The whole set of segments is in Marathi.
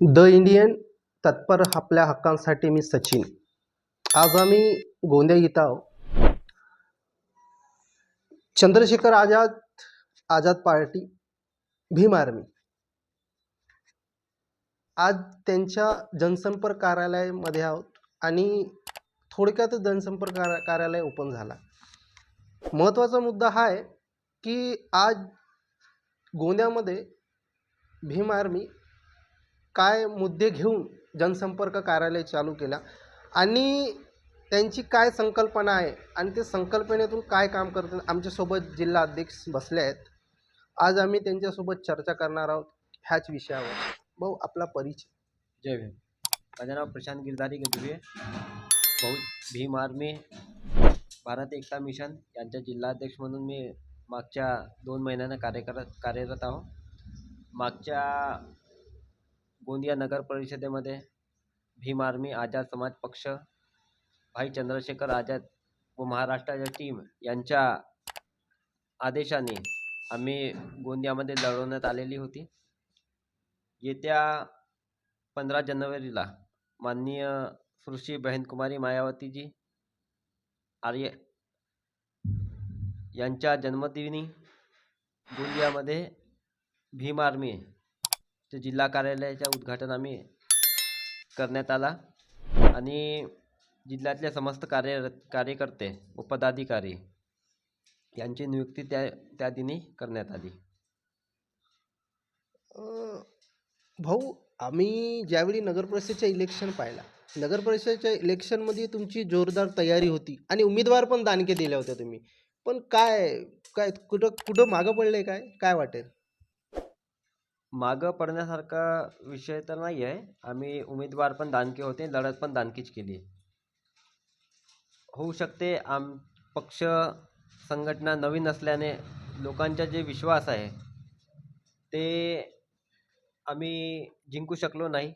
द इंडियन तत्पर आपल्या हक्कांसाठी मी सचिन. आज आम्ही गोंदिया इथं आहो चंद्रशेखर आझाद आझाद पार्टी भीम आर्मी. आज त्यांच्या जनसंपर्क कार्यालयामध्ये आहोत आणि थोडक्यातच जनसंपर्क कार्या कार्यालय ओपन झाला. महत्त्वाचा मुद्दा हा आहे की आज गोंद्यामध्ये भीम आर्मी काय मुद्दे घेऊन जनसंपर्क कार्यालय चालू केला आणि त्यांची काय संकल्पना आहे आणि ते संकल्पनेतून काय काम करतात? आमच्यासोबत जिल्हा अध्यक्ष बसले आहेत. आज आम्ही त्यांच्यासोबत चर्चा करणार आहोत ह्याच विषयावर. भाऊ आपला परिचय. जय भीम. माझं नाव प्रशांत गिरधारी गजबे. भाऊ भीम आर्मी भारत एकता मिशन यांच्या जिल्हाध्यक्ष म्हणून मी मागच्या दोन महिन्यानं कार्य करत कार्यरत आहो. मागच्या गोंदिया नगर परिषदेमध्ये भीम आर्मी आझाद समाज पक्ष भाई चंद्रशेखर आझाद व महाराष्ट्राच्या टीम यांच्या आदेशाने आम्ही गोंदियामध्ये लढवण्यात आलेली होती. येत्या पंधरा जानेवारीला माननीय सुश्री बहनकुमारी मायावतीजी आर्य यांच्या जन्मदिनी गोंदियामध्ये भीम आर्मी चे जिल्हा कार्यालयाच्या उद्घाटन आम्ही करण्यात आला. आणि जिल्ह्यातल्या समस्त कार्य कार्यकर्ते व पदाधिकारी यांची नियुक्ती त्या त्या दिनी करण्यात आली. भाऊ आम्ही ज्यावेळी नगरपरिषदेच्या इलेक्शन पाहिला नगरपरिषदेच्या इलेक्शनमध्ये तुमची जोरदार तयारी होती आणि उमेदवार पण दानके दिल्या होत्या तुम्ही. पण काय काय कुठं कुठं मागं पडले काय? काय वाटेल? मागं पडण्यासारखा विषय तर नाही आहे. आम्ही उमेदवार पण दानके होते लढत पण दानकीच केली होऊ शकते आम पक्ष संघटना नवीन असल्याने लोकांचा जे विश्वास आहे ते आम्ही जिंकू शकलो नाही.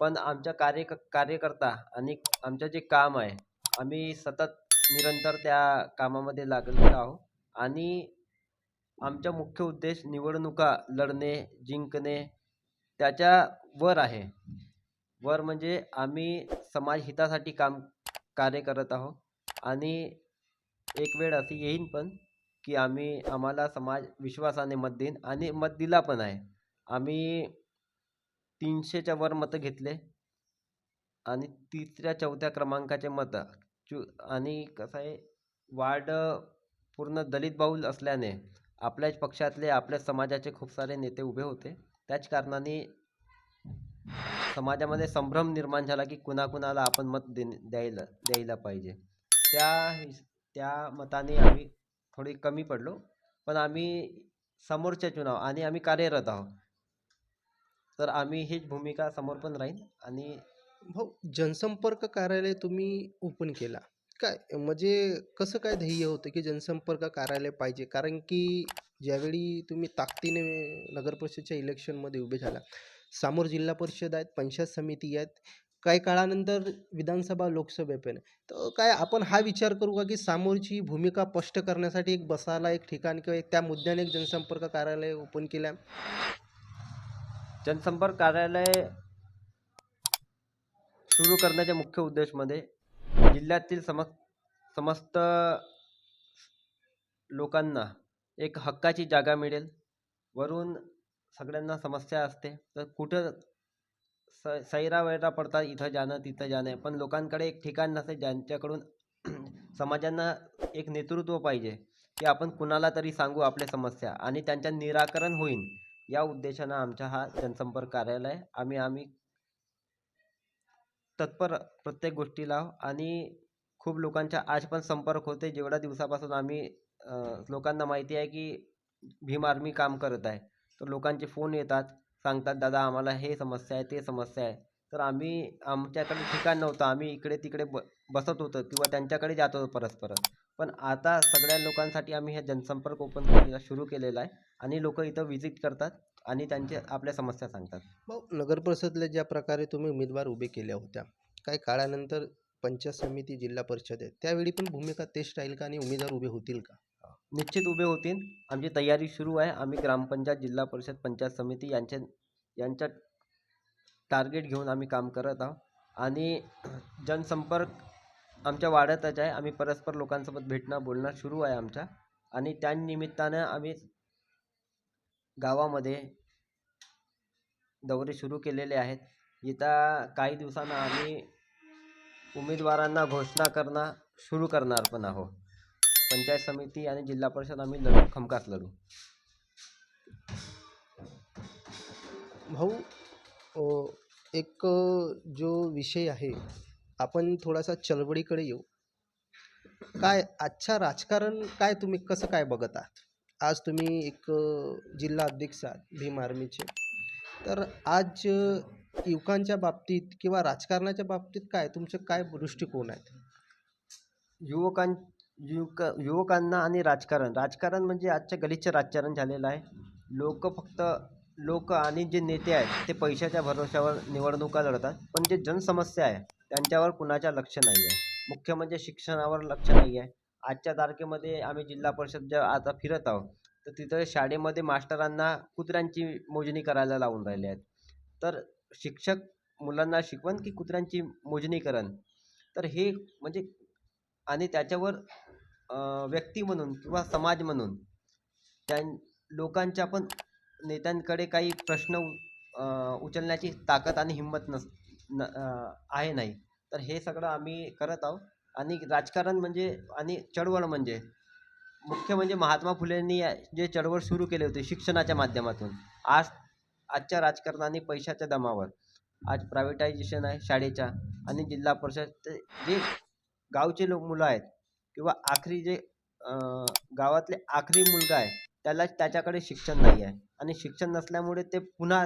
पण आमच्या कार्य कार्यकर्ता आणि आमचं जे काम आहे आम्ही सतत निरंतर त्या कामामध्ये लागलेलो आहोत. आणि आमचा मुख्य उद्देश निवडणुका लढणे जिंकणे त्याच्या वर आहे. वर म्हणजे आम्ही समाज हितासाठी काम कार्य करत आहोत. आणि एक वेळ अशी येईन पण की आम्ही आम्हाला समाज विश्वासाने मत देईन आणि मत दिला पण आहे. आम्ही तीनशेच्या वर मतं घेतले आणि तिसऱ्या चौथ्या क्रमांकाचे मतं. चु आणि कसं आहे वार्ड पूर्ण दलित बाहुल असल्याने आपल्याच पक्षातले आपल्याच समाजाचे खूप सारे नेते उभे होते. त्याच कारणाने समाजामध्ये संभ्रम निर्माण झाला की कुणाकुणाला आपण मत दे द्यायला द्यायला पाहिजे. त्या त्या मताने आम्ही थोडी कमी पडलो. पण आम्ही समोरच्या चुनाव आणि आम्ही कार्यरत आहोत. तर आम्ही हीच भूमिका समोर पण राहील आणि भाऊ जनसंपर्क कार्यालय तुम्ही ओपन केला. काय म्हणजे कसं काय ध्येय होतं की जनसंपर्क कार्यालय पाहिजे? कारण की ज्यावेळी तुम्ही ताकदीने नगरपरिषदेच्या इलेक्शनमध्ये उभे झाला समोर जिल्हा परिषद आहेत पंचायत समिती आहेत काही काळानंतर विधानसभा लोकसभा पण तर काय आपण हा विचार करू का की समोरची भूमिका स्पष्ट करण्यासाठी एक बसायला एक ठिकाण किंवा एक त्या मुद्द्याने एक जनसंपर्क कार्यालय ओपन केलं जनसंपर्क कार्यालय सुरू करण्याच्या मुख्य उद्देशमध्ये जिल्ह्यातील सम समस्त लोकांना एक हक्काची जागा मिळेल. वरून सगळ्यांना समस्या असते. तर कुठं स सैरा वैरा पडतात इथं जाणं तिथं जाणं. पण लोकांकडे एक ठिकाण नसते ज्यांच्याकडून समाजांना एक नेतृत्व पाहिजे. की आपण कुणाला तरी सांगू आपल्या समस्या आणि त्यांच्या निराकरण होईल. या उद्देशानं आमचा हा जनसंपर्क कार्यालय. आम्ही आम्ही तत्पर प्रत्येक गोष्टीला आणि खूप लोकांचा आज पण संपर्क होते. जेवढ्या दिवसापासून आम्ही लोकांना माहिती आहे की भीम आर्मी काम करत आहे. तर लोकांचे फोन येतात सांगतात दादा आम्हाला हे समस्या आहे ते समस्या आहे. तर आम्ही आमच्याकडे ठिकाण नव्हतं. आम्ही इकडे तिकडे ब बसत होतो किंवा त्यांच्याकडे जात होतो परस्पर. पण आता सगळ्या लोकांसाठी आम्ही हे जनसंपर्क ओपन सुरू केलेला आहे आणि लोक इथं व्हिजिट करतात. आणि त्यांचे आपल्या समस्या सांगतात. भाऊ नगरपरिषदेला ज्या प्रकारे तुम्ही उमेदवार उभे केल्या होत्या काही काळानंतर पंचायत समिती जिल्हा परिषद आहे त्यावेळी पण भूमिका तेच राहील का आणि उमेदवार उभे होतील का? निश्चित उभे होतील. आमची तयारी सुरू आहे. आम्ही ग्रामपंचायत जिल्हा परिषद पंचायत समिती यांच्या यांच्या टार्गेट घेऊन आम्ही काम करत आहोत. आणि जनसंपर्क आमच्या वाढतच आहे. आम्ही परस्पर लोकांसोबत भेटणं बोलणं सुरू आहे आमच्या. आणि त्या निमित्तानं आम्ही गावामध्ये दौरे सुरू केलेले आहेत. येत्या काही दिवसांना आम्ही उमेदवारांना घोषणा करणं सुरू करणार पण आहोत. पंचायत समिती आणि जिल्हा परिषद आम्ही लढू खमकात लढू. भाऊ एक जो विषय आहे आपण थोडासा चळवळीकडे येऊ. काय आजच्या राजकारण काय तुम्ही कसं काय बघत आहात? आज तुम्ही एक जिल्हा अध्यक्ष आहात भीम आर्मीचे. तर आज युवकांच्या बाबतीत किंवा राजकारणाच्या बाबतीत काय? तुमचे काय दृष्टिकोन आहेत युवकां युवक युवकांना आणि राजकारण. राजकारण म्हणजे आजच्या गलिच्छ राजकारण झालेलं आहे. लोक फक्त लोक आणि जे नेते आहेत ते पैशाच्या भरोश्यावर निवडणुका लढतात. पण जे जनसमस्या आहे त्यांच्यावर कुणाच्या लक्ष नाही आहे. मुख्य म्हणजे शिक्षणावर लक्ष नाही आहे. आजच्या तारखेमध्ये आम्ही जिल्हा परिषद ज्या आता फिरत आहोत. तर तिथं शाळेमध्ये मास्टरांना कुत्र्यांची मोजणी करायला लावून राहिले आहेत. तर शिक्षक मुलांना शिकवण की कुत्र्यांची मोजणी करण? तर हे म्हणजे आणि त्याच्यावर व्यक्ती म्हणून किंवा समाज म्हणून त्या लोकांच्या पण नेत्यांकडे काही प्रश्न उचलण्याची ताकद आणि हिंमत नस न आहे नाही. तर हे सगळं आम्ही करत आहोत. आणि राजकारण म्हणजे आणि चळवळ म्हणजे मुख्य म्हणजे महात्मा फुलेंनी जे चळवळ सुरू केले होते शिक्षणाच्या माध्यमातून आज आजच्या राजकारणाने पैशाच्या दमावर आज प्रायव्हेटायझेशन आहे शाळेच्या आणि जिल्हा परिषद ते जे गावचे लोक मुलं आहेत किंवा आखरी जे गावातले आखरी मुलगा आहे त्याला त्याच्याकडे शिक्षण नाही आहे आणि शिक्षण नसल्यामुळे ते पुन्हा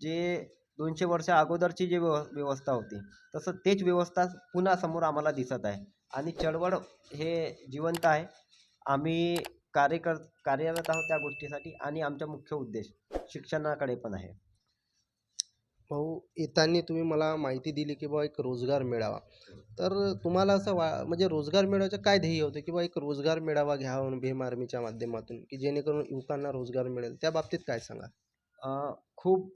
जे दोनशे वर्ष अगोदरची जी व्यव व्यवस्था होती तसं तेच व्यवस्था पुन्हा समोर आम्हाला दिसत आहे आणि चळवळ हे जिवंत आहे. आम्ही कार्य कर कार्यरत आहोत त्या गोष्टीसाठी आणि आमचा मुख्य उद्देश शिक्षणाकडे पण आहे. भाऊ येताना तुम्ही मला माहिती दिली की बा एक रोजगार मिळावा. तर तुम्हाला असं वा म्हणजे रोजगार मिळवायचं काय ध्येय होतं की बा एक रोजगार मिळावा घ्यावा म्हणून भीम आर्मीच्या माध्यमातून की जेणेकरून युवकांना रोजगार मिळेल? त्या बाबतीत काय सांगा अं, खूप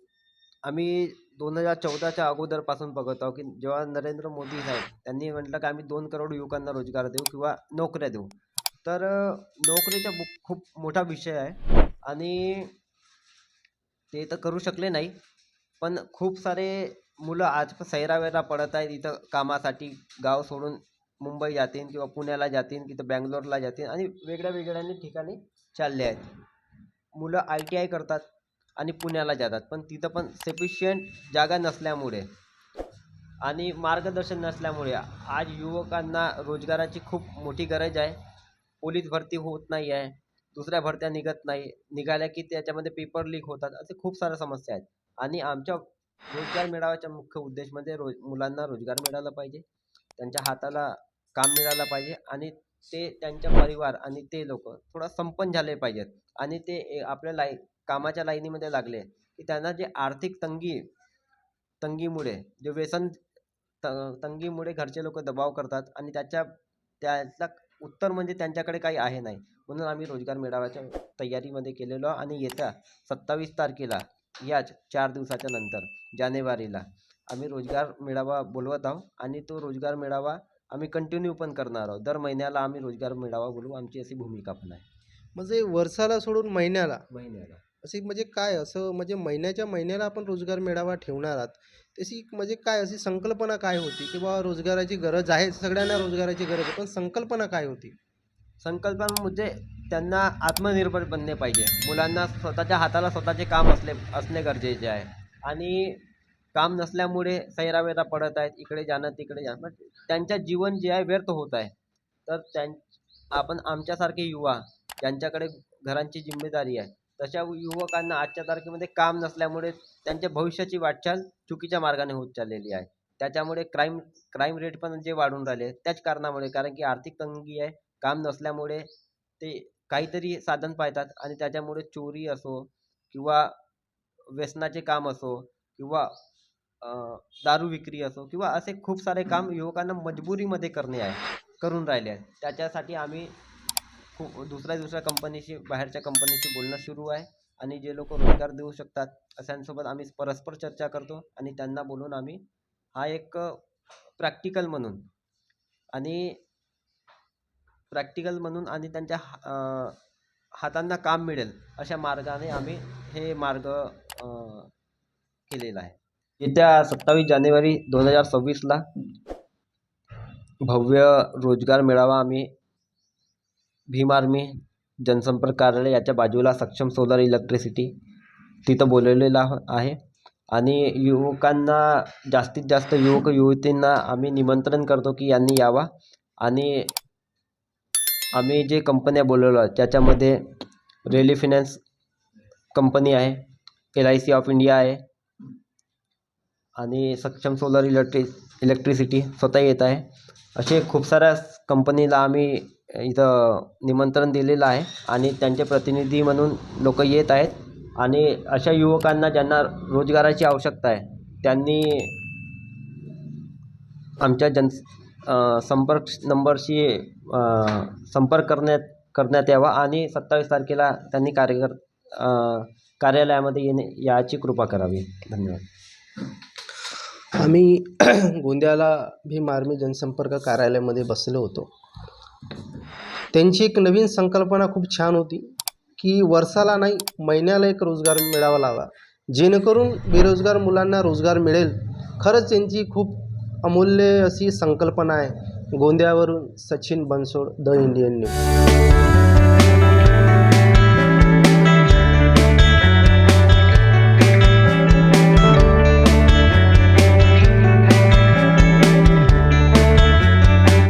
आम्ही दोन हजार चौदाच्या अगोदरपासून बघत आहोत की जेव्हा नरेंद्र मोदी साहेब त्यांनी म्हटलं की आम्ही दोन करोड युवकांना रोजगार देऊ किंवा नोकऱ्या देऊ. तर नोकरीचा खूप मोठा विषय आहे. आणि ते तर करू शकले नाही. पण खूप सारे मुलं आज सैरावैरा पडत आहेत. इथं कामासाठी गाव सोडून मुंबई जातील किंवा पुण्याला जातील तिथं बँगलोरला जातील आणि वेगळ्या वेगळ्या ठिकाणी चालले आहेत. मुलं आय टी आय करतात आणि पुण्याला जातात. पण तिथं पण सफिशियंट जागा नसल्यामुळे आणि मार्गदर्शन नसल्यामुळे आज युवकांना रोजगाराची खूप मोठी गरज आहे. पोलीस भरती होत नाही आहे दुसऱ्या भरत्या निघत नाही निघाल्या की त्याच्यामध्ये पेपर लीक होतात असे खूप साऱ्या समस्या आहेत. आणि आमच्या रोजगार मेळाव्याचा मुख्य उद्देश म्हणजे रोज मुलांना रोजगार मिळाला पाहिजे त्यांच्या हाताला काम मिळालं पाहिजे आणि ते त्यांच्या परिवार आणि ते लोक थोडा संपन्न झाले पाहिजेत. आणि ते ए- आपल्या लाई कामाच्या लाईनीमध्ये लागले की त्यांना जे आर्थिक तंगी तंगीमुळे जे व्यसन त- तंगीमुळे घरचे लोक दबाव करतात आणि त्याच्या त्याचा उत्तर म्हणजे त्यांच्याकडे काही आहे नाही. म्हणून आम्ही रोजगार मेळाव्याच्या तयारीमध्ये केलेलो आणि येत्या सत्तावीस तारखेला याच चार दिवसाच्या नंतर जानेवारीला आम्ही रोजगार मेळावा बोलवत आहोत आणि तो रोजगार मेळावा आम्ही कंटिन्यू पण करणार आहोत. दर महिन्याला आम्ही रोजगार मेळावा बोलवू. आमची अशी भूमिका पण आहे. म्हणजे वर्षाला सोडून महिन्याला? महिन्याला. अशी म्हणजे काय असं म्हणजे महिन्याच्या महिन्याला आपण रोजगार मेळावा ठेवणार आहात. तशी म्हणजे काय अशी संकल्पना काय होती? की बाबा रोजगाराची गरज आहे सगळ्यांना रोजगाराची गरज आहे पण संकल्पना काय होती? संकल्पना म्हणजे त्यांना आत्मनिर्भर बनले पाहिजे. मुलांना स्वतःच्या हाताला स्वतःचे काम असले असणे गरजेचे आहे. आणि काम नसल्यामुळे सैरावेरा पडत आहेत इकडे जाणं तिकडे जाणं. त्यांच्या जीवन जे आहे व्यर्थ होत आहे. तर त्यां आपण आमच्यासारखे युवा ज्यांच्याकडे घरांची जिम्मेदारी आहे तशा युवकांना आजच्या तारखेमध्ये काम नसल्यामुळे त्यांच्या भविष्याची वाटचाल चुकीच्या मार्गाने होत चाललेली आहे. त्याच्यामुळे क्राईम क्राईम रेट पण जे वाढून राहिले त्याच कारणामुळे कारण की आर्थिक तंगी आहे काम नसल्यामुळे ते काहीतरी साधन पाहतात आणि त्याच्यामुळे चोरी असो किंवा व्यसनाचे काम असो किंवा दारू विक्री असो किंवा असे खूप सारे काम युवकांना मजबुरीमध्ये करणे आहे करून राहिले आहे त्याच्यासाठी आम्ही खूप दुसऱ्या दुसऱ्या कंपनीशी बाहेरच्या कंपनीशी बोलणं सुरू आहे. आणि जे लोक रोजगार देऊ शकतात अशांसोबत आम्ही परस्पर चर्चा करतो. आणि त्यांना बोलून आम्ही हा एक प्रॅक्टिकल म्हणून आणि प्रॅक्टिकल म्हणून आणि त्यांच्या हा- हातांना काम मिळेल अशा मार्गाने आम्ही हे मार्ग केलेला आहे. येत्या सत्तावीस जानेवारी दोन हजार सव्वीसला भव्य रोजगार मेळावा आम्ही भीम आर्मी जनसंपर्क कार्यालय याच्या बाजूला सक्षम सोलर इलेक्ट्रिसिटी तिथं बोलवलेलं आहे. आणि युवकांना जास्तीत जास्त युवक युवतींना आम्ही निमंत्रण करतो की यांनी यावा. आणि आम्ही जे कंपन्या बोलवलं त्याच्यामध्ये रेली फिनॅन्स कंपनी आहे L I C of India आहे आणि सक्षम सोलर इलेक्ट्रि इलेक्ट्रिसिटी स्वतः येत आहे. असे खूप साऱ्या कंपनीला आम्ही इथं निमंत्रण दिलेलं आहे आणि त्यांचे प्रतिनिधी म्हणून लोक येत आहेत. आणि अशा युवकांना ज्यांना रोजगाराची आवश्यकता आहे त्यांनी आमच्या जन संपर्क नंबरशी संपर्क करण्यात करण्यात यावा आणि सत्तावीस तारखेला त्यांनी कार्यकर कार्यालयामध्ये येणे याची कृपा करावी. धन्यवाद. आम्ही गोंदियाला भीम आर्मी जनसंपर्क कार्यालयामध्ये बसलो होतो. त्यांची एक नवीन संकल्पना खूप छान होती की वर्षाला नाही महिन्याला एक रोजगार मिळावा लावा. जेणेकरून बेरोजगार मुलांना रोजगार मिळेल. खरंच त्यांची खूप अमूल्य अशी संकल्पना आहे. गोंदियावरून Sachin Bansod the Indian News.